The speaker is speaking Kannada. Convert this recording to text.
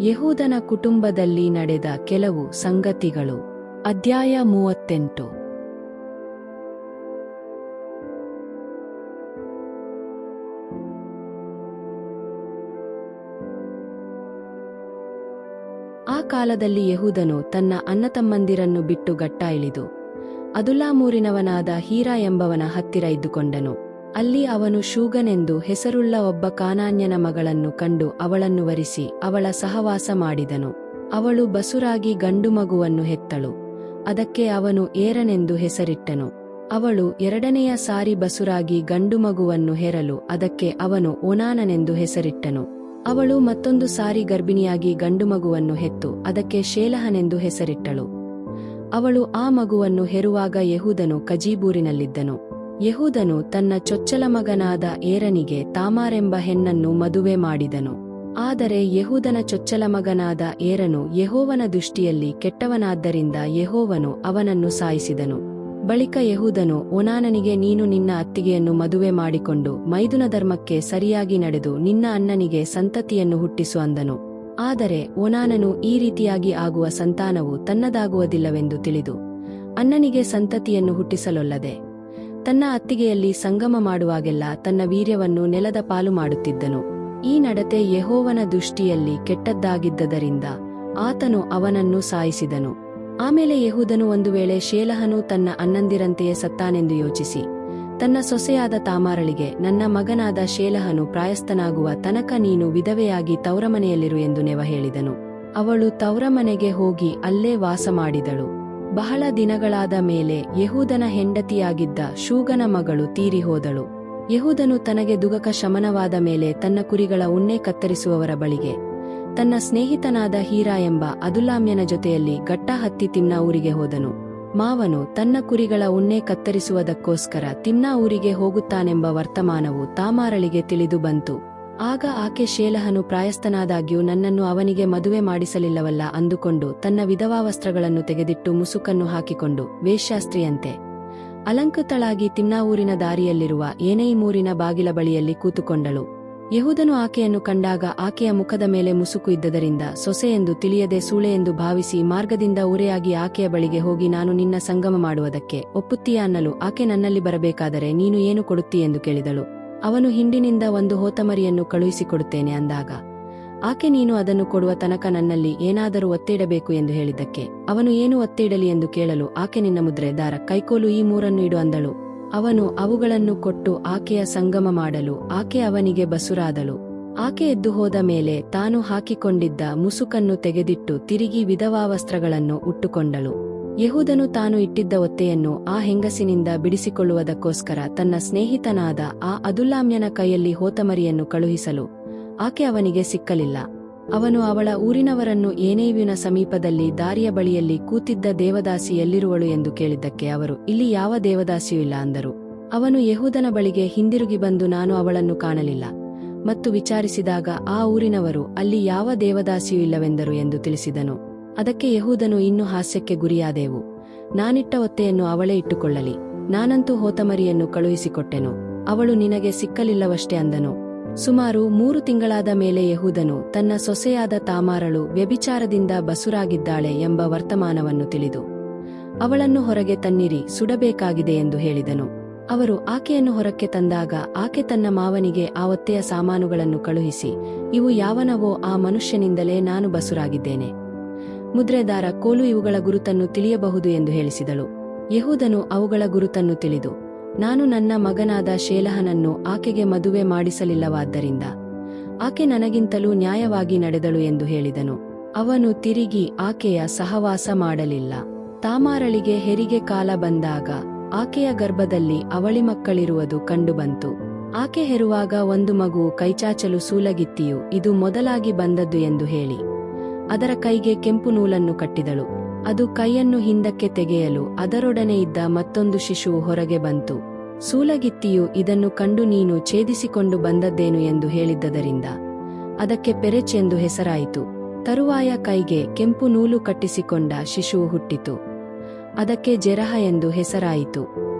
ಯಹೂದನ ಕುಟುಂಬದಲ್ಲಿ ನಡೆದ ಕೆಲವು ಸಂಗತಿಗಳು. ಅಧ್ಯಾಯ ಮೂವತ್ತೆಂಟು. ಆ ಕಾಲದಲ್ಲಿ ಯಹೂದನು ತನ್ನ ಅನ್ನತಮ್ಮಂದಿರನ್ನು ಬಿಟ್ಟು ಗಟ್ಟ ಇಳಿದು, ಅದುಲ್ಲಾಮೂರಿನವನಾದ ಹೀರಾ ಎಂಬವನ ಹತ್ತಿರ ಇದ್ದುಕೊಂಡನು. ಅಲ್ಲಿ ಅವನು ಶೂಗನೆಂದು ಹೆಸರುಳ್ಳ ಒಬ್ಬ ಕಾನಾನ್ಯನ ಮಗಳನ್ನು ಕಂಡು ಅವಳನ್ನು ವರಿಸಿ ಅವಳ ಸಹವಾಸ ಮಾಡಿದನು. ಅವಳು ಬಸುರಾಗಿ ಗಂಡು ಮಗುವನ್ನು ಹೆತ್ತಳು. ಅದಕ್ಕೆ ಅವನು ಏರನೆಂದು ಹೆಸರಿಟ್ಟನು. ಅವಳು ಎರಡನೆಯ ಸಾರಿ ಬಸುರಾಗಿ ಗಂಡು ಮಗುವನ್ನು ಹೆರಲು ಅದಕ್ಕೆ ಅವನು ಓನಾನನೆಂದು ಹೆಸರಿಟ್ಟನು. ಅವಳು ಮತ್ತೊಂದು ಸಾರಿ ಗರ್ಭಿಣಿಯಾಗಿ ಗಂಡು ಮಗುವನ್ನು ಹೆತ್ತು ಅದಕ್ಕೆ ಶೇಲಹನೆಂದು ಹೆಸರಿಟ್ಟಳು. ಅವಳು ಆ ಮಗುವನ್ನು ಹೆರುವಾಗ ಯಹೂದನು ಕಜೀಬೂರಿನಲ್ಲಿದ್ದನು. ಯಹೂದನು ತನ್ನ ಚೊಚ್ಚಲ ಮಗನಾದ ಏರನಿಗೆ ತಾಮಾರೆಂಬ ಹೆಣ್ಣನ್ನು ಮದುವೆ ಮಾಡಿದನು. ಆದರೆ ಯಹೂದನ ಚೊಚ್ಚಲ ಮಗನಾದ ಏರನು ಯಹೋವನ ದೃಷ್ಟಿಯಲ್ಲಿ ಕೆಟ್ಟವನಾದ್ದರಿಂದ ಯಹೋವನು ಅವನನ್ನು ಸಾಯಿಸಿದನು. ಬಳಿಕ ಯಹೂದನು ಓನಾನನಿಗೆ ನೀನು ನಿನ್ನ ಅತ್ತಿಗೆಯನ್ನು ಮದುವೆ ಮಾಡಿಕೊಂಡು ಮೈದುನ ಧರ್ಮಕ್ಕೆ ಸರಿಯಾಗಿ ನಡೆದು ನಿನ್ನ ಅಣ್ಣನಿಗೆ ಸಂತತಿಯನ್ನು ಹುಟ್ಟಿಸು ಅಂದನು. ಆದರೆ ಓನಾನನು ಈ ರೀತಿಯಾಗಿ ಆಗುವ ಸಂತಾನವು ತನ್ನದಾಗುವುದಿಲ್ಲವೆಂದು ತಿಳಿದು, ಅಣ್ಣನಿಗೆ ಸಂತತಿಯನ್ನು ಹುಟ್ಟಿಸಲೊಲ್ಲದೆ ತನ್ನ ಅತ್ತಿಗೆಯಲ್ಲಿ ಸಂಗಮ ಮಾಡುವಾಗೆಲ್ಲ ತನ್ನ ವೀರ್ಯವನ್ನು ನೆಲದ ಪಾಲು ಮಾಡುತ್ತಿದ್ದನು. ಈ ನಡತೆ ಯಹೋವನ ದೃಷ್ಟಿಯಲ್ಲಿ ಕೆಟ್ಟದ್ದಾಗಿದ್ದರಿಂದ ಆತನು ಅವನನ್ನು ಸಾಯಿಸಿದನು. ಆಮೇಲೆ ಯಹೂದನು ಒಂದು ವೇಳೆ ಶೇಲಹನು ತನ್ನ ಅನ್ನಂದಿರಂತೆಯೇ ಸತ್ತಾನೆಂದು ಯೋಚಿಸಿ, ತನ್ನ ಸೊಸೆಯಾದ ತಾಮಾರಳಿಗೆ, ನನ್ನ ಮಗನಾದ ಶೇಲಹನು ಪ್ರಾಯಸ್ಥನಾಗುವ ತನಕ ನೀನು ವಿಧವೆಯಾಗಿ ತೌರಮನೆಯಲ್ಲಿರು ಎಂದು ನೆವ ಹೇಳಿದನು. ಅವಳು ತೌರಮನೆಗೆ ಹೋಗಿ ಅಲ್ಲೇ ವಾಸ ಮಾಡಿದಳು. ಬಹಳ ದಿನಗಳಾದ ಮೇಲೆ ಯಹೂದನ ಹೆಂಡತಿಯಾಗಿದ್ದ ಶೂಗನ ಮಗಳು ತೀರಿಹೋದಳು ಯಹೂದನು ತನಗೆ ದುಗಕ ಶಮನವಾದ ಮೇಲೆ ತನ್ನ ಕುರಿಗಳ ಉಣ್ಣೆ ಕತ್ತರಿಸುವವರ ಬಳಿಗೆ, ತನ್ನ ಸ್ನೇಹಿತನಾದ ಹೀರಾ ಎಂಬ ಅದುಲಾಮ್ಯನ ಜೊತೆಯಲ್ಲಿ ಗಟ್ಟ ಹತ್ತಿ ತಿಮ್ನಾ ಊರಿಗೆ ಹೋದನು. ಮಾವನು ತನ್ನ ಕುರಿಗಳ ಉಣ್ಣೆ ಕತ್ತರಿಸುವುದಕ್ಕೋಸ್ಕರ ತಿಮ್ನಾ ಊರಿಗೆ ಹೋಗುತ್ತಾನೆಂಬ ವರ್ತಮಾನವು ತಾಮಾರಳಿಗೆ ತಿಳಿದು ಬಂತು. ಆಗ ಆಕೆ ಶೇಲಹನು ಪ್ರಾಯಸ್ಥನಾದಾಗ್ಯೂ ನನ್ನನ್ನು ಅವನಿಗೆ ಮದುವೆ ಮಾಡಿಸಲಿಲ್ಲವಲ್ಲ ಅಂದುಕೊಂಡು ತನ್ನ ವಿಧವಾ ವಸ್ತ್ರಗಳನ್ನು ತೆಗೆದಿಟ್ಟು ಮುಸುಕನ್ನು ಹಾಕಿಕೊಂಡು ವೇಶ್ಯಾಸ್ತ್ರೀಯಂತೆ. ಅಲಂಕೃತಳಾಗಿ ತಿಮ್ನಾವೂರಿನ ದಾರಿಯಲ್ಲಿರುವ ಏನೈಮೂರಿನ ಬಾಗಿಲ ಬಳಿಯಲ್ಲಿ ಕೂತುಕೊಂಡಳು. ಯಹೂದನು ಆಕೆಯನ್ನು ಕಂಡಾಗ ಆಕೆಯ ಮುಖದ ಮೇಲೆ ಮುಸುಕು ಇದ್ದದರಿಂದ ಸೊಸೆ ಎಂದು ತಿಳಿಯದೆ ಸೂಳೆ ಎಂದು ಭಾವಿಸಿ ಮಾರ್ಗದಿಂದ ಊರೆಯಾಗಿ ಆಕೆಯ ಬಳಿಗೆ ಹೋಗಿ ನಾನು ನಿನ್ನ ಸಂಗಮ ಮಾಡುವುದಕ್ಕೆ ಒಪ್ಪುತ್ತೀಯ ಅನ್ನಲು ಆಕೆ ನನ್ನಲ್ಲಿ ಬರಬೇಕಾದರೆ ನೀನು ಏನು ಕೊಡುತ್ತೀಯೆಂದು ಕೇಳಿದಳು. ಅವನು ಹಿಂಡಿನಿಂದ ಒಂದು ಹೋತಮರಿಯನ್ನು ಕಳುಹಿಸಿಕೊಡುತ್ತೇನೆ ಅಂದಾಗ, ಆಕೆ ನೀನು ಅದನ್ನು ಕೊಡುವ ತನಕ ನನ್ನಲ್ಲಿ ಏನಾದರೂ ಒತ್ತಿಡಬೇಕು ಎಂದು ಹೇಳಿದ್ದಕ್ಕೆ, ಅವನು ಏನು ಒತ್ತಿಡಲಿ ಎಂದು ಕೇಳಲು ಆಕೆ ನಿನ್ನ ಮುದ್ರೆ ದಾರ ಕೈಕೋಲು ಈ ಮೂರನ್ನು ಇಡು ಅಂದಳು. ಅವನು ಅವುಗಳನ್ನು ಕೊಟ್ಟು ಆಕೆಯ ಸಂಗಮ ಮಾಡಲು, ಆಕೆ ಅವನಿಗೆ ಬಸುರಾದಳು. ಆಕೆ ಎದ್ದು ಹೋದ ಮೇಲೆ ತಾನು ಹಾಕಿಕೊಂಡಿದ್ದ ಮುಸುಕನ್ನು ತೆಗೆದಿಟ್ಟು ತಿರುಗಿ ವಿಧವಾ ವಸ್ತ್ರಗಳನ್ನು ಉಟ್ಟುಕೊಂಡಳು. ಯಹೂದನು ತಾನು ಇಟ್ಟಿದ್ದ ಒತ್ತೆಯನ್ನು ಆ ಹೆಂಗಸಿನಿಂದ ಬಿಡಿಸಿಕೊಳ್ಳುವುದಕ್ಕೋಸ್ಕರ ತನ್ನ ಸ್ನೇಹಿತನಾದ ಆ ಅದುಲ್ಲಾಮ್ಯನ ಕೈಯಲ್ಲಿ ಹೋತಮರಿಯನ್ನು ಕಳುಹಿಸಲು ಆಕೆ ಅವನಿಗೆ ಸಿಕ್ಕಲಿಲ್ಲ. ಅವನು ಅವಳ ಊರಿನವರನ್ನು ಏನೇವಿನ ಸಮೀಪದಲ್ಲಿ ದಾರಿಯ ಬಳಿಯಲ್ಲಿ ಕೂತಿದ್ದ ದೇವದಾಸಿ ಎಲ್ಲಿರುವಳು ಎಂದು ಕೇಳಿದ್ದಕ್ಕೆ ಅವರು, ಇಲ್ಲಿ ಯಾವ ದೇವದಾಸಿಯೂ ಇಲ್ಲ ಅಂದರು. ಅವನು ಯಹೂದನ ಬಳಿಗೆ ಹಿಂದಿರುಗಿ ಬಂದು ನಾನು ಅವಳನ್ನು ಕಾಣಲಿಲ್ಲ ಮತ್ತು ವಿಚಾರಿಸಿದಾಗ ಆ ಊರಿನವರು, ಅಲ್ಲಿ ಯಾವ ದೇವದಾಸಿಯೂ ಇಲ್ಲವೆಂದರು ಎಂದು ತಿಳಿಸಿದನು. ಅದಕ್ಕೆ ಯಹೂದನು ಇನ್ನೂ ಹಾಸ್ಯಕ್ಕೆ ಗುರಿಯಾದೆವು. ನಾನಿಟ್ಟ ಒತ್ತೆಯನ್ನು ಅವಳೇ ಇಟ್ಟುಕೊಳ್ಳಲಿ. ನಾನಂತೂ ಹೋತಮರಿಯನ್ನು ಕಳುಹಿಸಿಕೊಟ್ಟೆನು. ಅವಳು ನಿನಗೆ ಸಿಕ್ಕಲಿಲ್ಲವಷ್ಟೇ ಅಂದನು. ಸುಮಾರು ಮೂರು ತಿಂಗಳಾದ ಮೇಲೆ ಯಹೂದನು ತನ್ನ ಸೊಸೆಯಾದ ತಾಮಾರಳು ವ್ಯಭಿಚಾರದಿಂದ ಬಸುರಾಗಿದ್ದಾಳೆ ಎಂಬ ವರ್ತಮಾನವನ್ನು ತಿಳಿದು, ಅವಳನ್ನು ಹೊರಗೆ ತನ್ನಿರಿ, ಸುಡಬೇಕಾಗಿದೆ ಎಂದು ಹೇಳಿದನು. ಅವರು ಆಕೆಯನ್ನು ಹೊರಕ್ಕೆ ತಂದಾಗ ಆಕೆ ತನ್ನ ಮಾವನಿಗೆ ಆ ಒತ್ತೆಯ ಸಾಮಾನುಗಳನ್ನು ಕಳುಹಿಸಿ, ಇವು ಯಾವನವೋ ಆ ಮನುಷ್ಯನಿಂದಲೇ ನಾನು ಬಸುರಾಗಿದ್ದೇನೆ. ಮುದ್ರೆದಾರ ಕೋಲು ಇವುಗಳ ಗುರುತನ್ನು ತಿಳಿಯಬಹುದು ಎಂದು ಹೇಳಿಸಿದಳು. ಯಹೂದನು ಅವುಗಳ ಗುರುತನ್ನು ತಿಳಿದು, ನಾನು ನನ್ನ ಮಗನಾದ ಶೇಲಹನನ್ನು ಆಕೆಗೆ ಮದುವೆ ಮಾಡಿಸಲಿಲ್ಲವಾದ್ದರಿಂದ, ಆಕೆ ನನಗಿಂತಲೂ ನ್ಯಾಯವಾಗಿ ನಡೆದಳು ಎಂದು ಹೇಳಿದನು. ಅವನು ತಿರುಗಿ ಆಕೆಯ ಸಹವಾಸ ಮಾಡಲಿಲ್ಲ. ತಾಮಾರಳಿಗೆ ಹೆರಿಗೆ ಕಾಲ ಬಂದಾಗ, ಆಕೆಯ ಗರ್ಭದಲ್ಲಿ ಅವಳಿ ಮಕ್ಕಳಿರುವುದು ಕಂಡುಬಂತು. ಆಕೆ ಹೆರುವಾಗ ಒಂದು ಮಗು ಕೈಚಾಚಲು ಸೂಲಗಿತ್ತಿಯು, ಇದು ಮೊದಲಾಗಿ ಬಂದದ್ದು ಎಂದು ಹೇಳಿ. ಅದರ ಕೈಗೆ ಕೆಂಪು ನೂಲನ್ನು ಕಟ್ಟಿದಳು. ಅದು ಕೈಯನ್ನು ಹಿಂದಕ್ಕೆ ತೆಗೆಯಲು ಅದರೊಡನೆ ಇದ್ದ ಮತ್ತೊಂದು ಶಿಶುವು ಹೊರಗೆ ಬಂತು. ಸೂಲಗಿತ್ತಿಯು ಇದನ್ನು ಕಂಡು ನೀನು ಛೇದಿಸಿಕೊಂಡು ಬಂದದ್ದೇನು ಎಂದು ಹೇಳಿದ್ದರಿಂದ ಅದಕ್ಕೆ ಪೆರೆಚ್ ಎಂದು ಹೆಸರಾಯಿತು. ತರುವಾಯ ಕೈಗೆ ಕೆಂಪು ನೂಲು ಕಟ್ಟಿಸಿಕೊಂಡ ಶಿಶುವು ಹುಟ್ಟಿತು. ಅದಕ್ಕೆ ಜೆರಹ ಎಂದು ಹೆಸರಾಯಿತು.